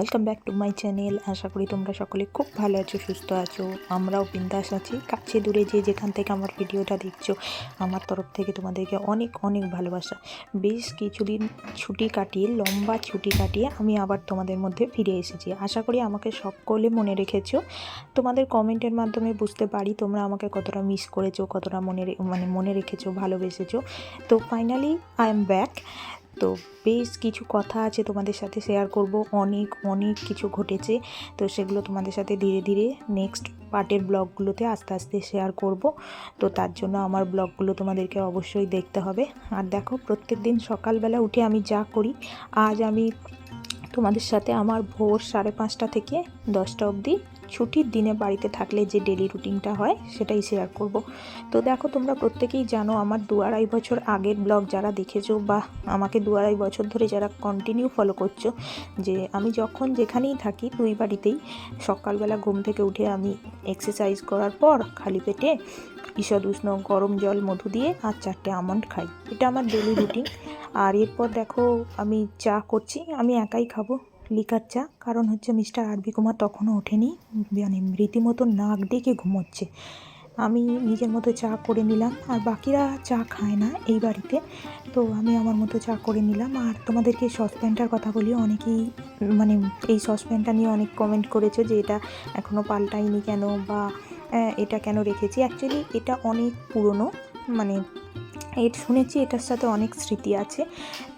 Welcome back to my channel আশা করি তোমরা সকলে খুব ভালো আছো, সুস্থ আছো। আমরাও বিন্দাস আছি। কাছে দূরে যে যেখান থেকে আমার ভিডিওটা দেখছ, আমার তরফ থেকে তোমাদেরকে অনেক অনেক ভালোবাসা। বেশ কিছুদিন ছুটি কাটিয়ে, লম্বা ছুটি কাটিয়ে আমি আবার তোমাদের মধ্যে ফিরে এসেছি। আশা করি আমাকে সকলে মনে রেখেছো। তোমাদের কমেন্টের মাধ্যমে বুঝতে পারি তোমরা আমাকে কতটা মিস করেছ, কতটা মনে মানে মনে রেখেছো, ভালোবেসেছো। তো ফাইনালি আই এম ব্যাক তো বেশ কিছু কথা আছে তোমাদের সাথে শেয়ার করব। অনেক অনেক কিছু ঘটেছে। তো সেগুলো তোমাদের সাথে ধীরে ধীরে নেক্সট পার্টের ব্লগগুলোতে আস্তে আস্তে শেয়ার করব। তো তার জন্য আমার ব্লগগুলো তোমাদেরকে অবশ্যই দেখতে হবে। আর দেখো, প্রত্যেক দিন সকালবেলা উঠে আমি যা করি, আজ আমি তোমাদের সাথে আমার ভোর সাড়ে পাঁচটা থেকে দশটা অবধি ছুটির দিনে বাড়িতে থাকলে যে ডেলি রুটিনটা হয়, সেটাই শেয়ার করব। তো দেখো, তোমরা প্রত্যেকেই জানো আমার দু আড়াই বছর আগের ব্লগ যারা দেখেছ বা আমাকে দু আড়াই বছর ধরে যারা কন্টিনিউ ফলো করছ, যে আমি যখন যেখানেই থাকি দুই বাড়িতেই, সকালবেলা ঘুম থেকে উঠে আমি এক্সারসাইজ করার পর খালি পেটে ঈষদ উষ্ণ গরম জল, মধু দিয়ে আর চারটে আমন্ড খাই। এটা আমার ডেলি রুটিন আর এরপর দেখো, আমি চা করছি, আমি একাই খাব। লিকার চা। কারণ হচ্ছে মিস্টার আরবি কুমার তখনও ওঠেনি। মানে রীতিমতো নাক ডেকে ঘুমোচ্ছে। আমি নিজের মতো চা করে নিলাম। আর বাকিরা চা খায় না এই বাড়িতে। তো আমি আমার মতো চা করে নিলাম। আর তোমাদেরকে সসপ্যানটার কথা বলি অনেকেই মানে এই সসপ্যানটা নিয়ে অনেক কমেন্ট করেছ যে এটা এখনও পাল্টাইনি কেন বা এটা কেন রেখেছি। অ্যাকচুয়ালি এটা অনেক পুরনো। মানে এর শুনেছি এটার সাথে অনেক স্মৃতি আছে।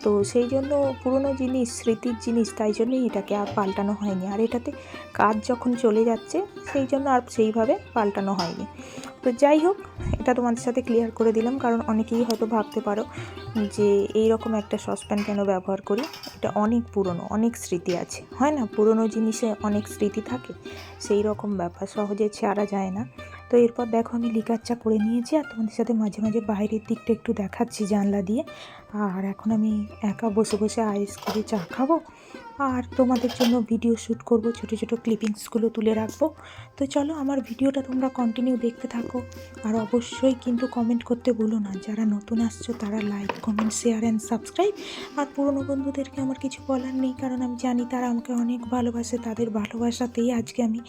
তো সেই জন্য পুরনো জিনিস, স্মৃতির জিনিস, তাই জন্যই এটাকে আর পাল্টানো হয়নি। আর এটাতে কাজ যখন চলে যাচ্ছে, সেই জন্য আর সেইভাবে পাল্টানো হয়নি। তো যাই হোক, এটা তোমাদের সাথে ক্লিয়ার করে দিলাম, কারণ অনেকেই হয়তো ভাবতে পারো যে এই রকম একটা সসপ্যান কেন ব্যবহার করি? এটা অনেক পুরনো, অনেক স্মৃতি আছে। হয় না? পুরনো জিনিসে অনেক স্মৃতি থাকে। সেই রকম ব্যাপার সহজে ছাড়া যায় না। তো এরপর দেখো আমি লিকার চা করে নিয়েছি আর তোমাদের সাথে মাঝে মাঝে বাইরের দিকটা একটু দেখাচ্ছি জানলা দিয়ে। আর এখন আমি একা বসে বসে আইস করে চা খাব। আর তোমাদের জন্য ভিডিও শ্যুট করব, ছোটো ছোটো ক্লিপিংসগুলো তুলে রাখব। তো চলো আমার ভিডিওটা তোমরা কন্টিনিউ দেখতে থাকো। আর অবশ্যই কিন্তু কমেন্ট করতে ভুলো না। যারা নতুন আসছো, তারা like comment share and subscribe আর পুরনো বন্ধুদেরকে আমার কিছু বলার নেই, কারণ আমি জানি তারা আমাকে অনেক ভালোবাসে। তাদের ভালোবাসাতেই আজকে আমি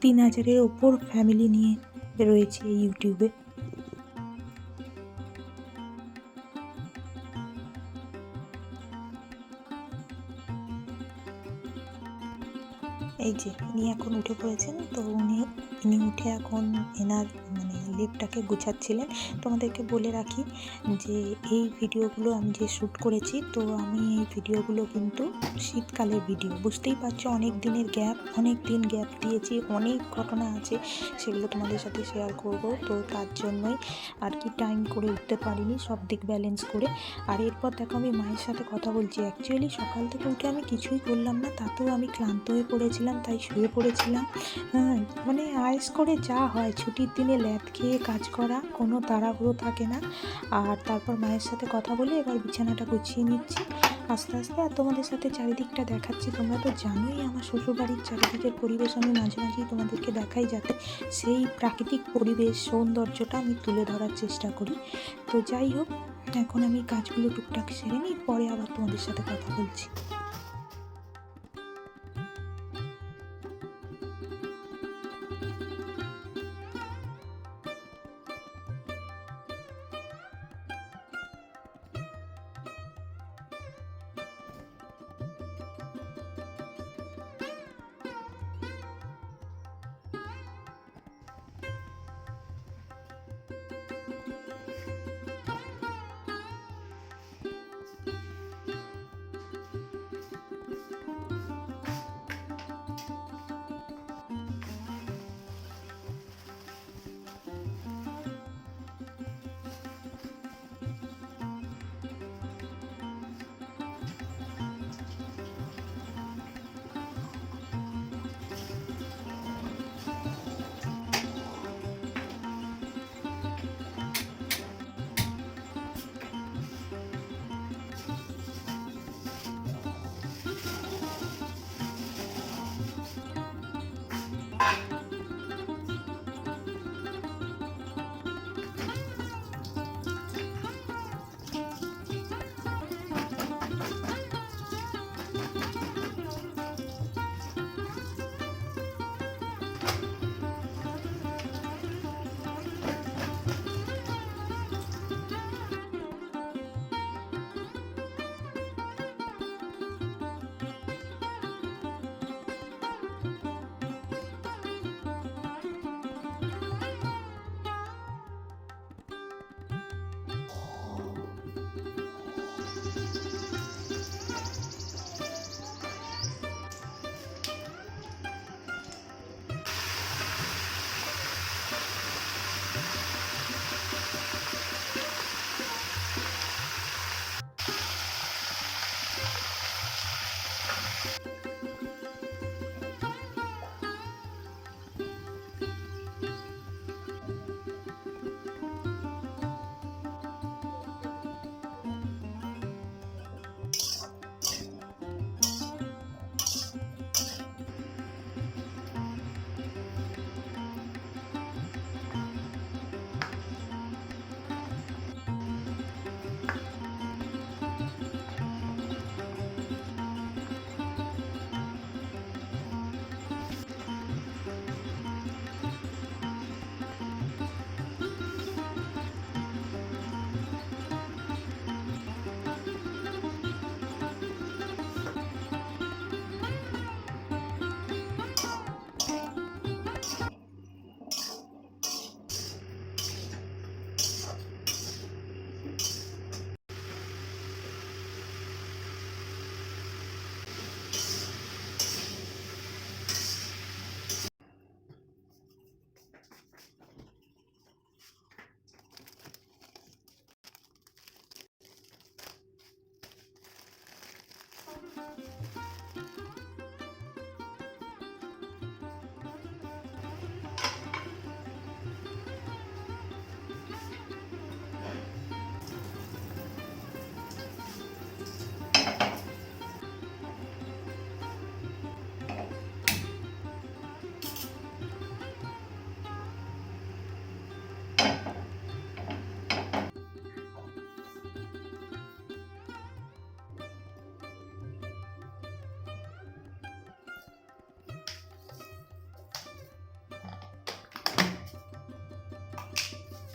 তিন হাজারের ওপর ফ্যামিলি নিয়ে রয়েছে ইউটিউবে। এই যে উনি এখন উঠে পড়েছেন, তো উনি উনি উঠে এখন এনার মানে লেপটাকে গুছাচ্ছিলেন তোমাদেরকে বলে রাখি যে, এই ভিডিওগুলো আমি যে শ্যুট করেছি, তো আমি এই ভিডিওগুলো কিন্তু শীতকালের ভিডিও বুঝতেই পারছ, অনেক দিনের গ্যাপ অনেক দিন গ্যাপ দিয়েছি, অনেক ঘটনা আছে, সেগুলো তোমাদের সাথে শেয়ার করব। তো তার জন্যই আর কি টাইম করে উঠতে পারিনি, সব দিক ব্যালেন্স করে। আর এরপর দেখো, আমি মায়ের সাথে কথা বলছি। অ্যাকচুয়ালি সকাল থেকে উঠে আমি কিছুই করলাম না, তাতেও আমি ক্লান্ত হয়ে পড়েছিলাম, তাই শুয়ে পড়েছিলাম। হ্যাঁ মানে আয়েস করে যা হয়, ছুটির দিনে ল্যাদ খেয়ে কাজ করা, কোনো তাড়াহুড়ো থাকে না। আর তারপর মায়ের সাথে কথা বলে এবার বিছানাটা গুছিয়ে নিচ্ছি। আস্তে আস্তে আর তোমাদের সাথে চারিদিকটা দেখাচ্ছি। তোমরা তো জানোই আমার শ্বশুরবাড়ির চারিদিকের পরিবেশ আমি মাঝে মাঝেই তোমাদেরকে দেখাই যাতে সেই প্রাকৃতিক পরিবেশ সৌন্দর্যটা আমি তুলে ধরার চেষ্টা করি। তো যাই হোক, এখন আমি কাজগুলো টুকটাক সেরে নিই, পরে আবার তোমাদের সাথে কথা বলছি।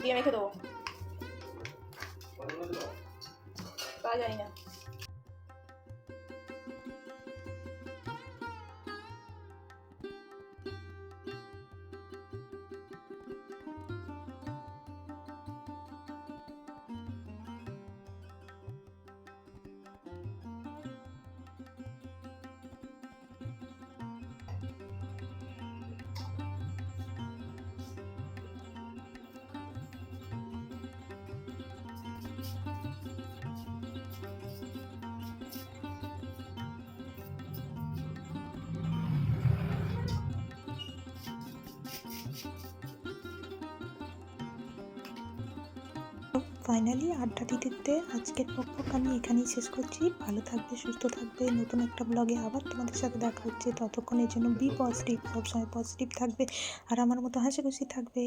দিয়ে রেখে দেবো তা জানি না ফাইনালি আড্ডা দিতে দিতে আজকের পক পক আমি এখানেই শেষ করছি। ভালো থাকবে, সুস্থ থাকবে। নতুন একটা ব্লগে আবার তোমাদের সাথে দেখা হচ্ছে। ততক্ষণের জন্য বি পজিটিভ সবসময় পজিটিভ থাকবে। আর আমার মতো হাসি খুশি থাকবে।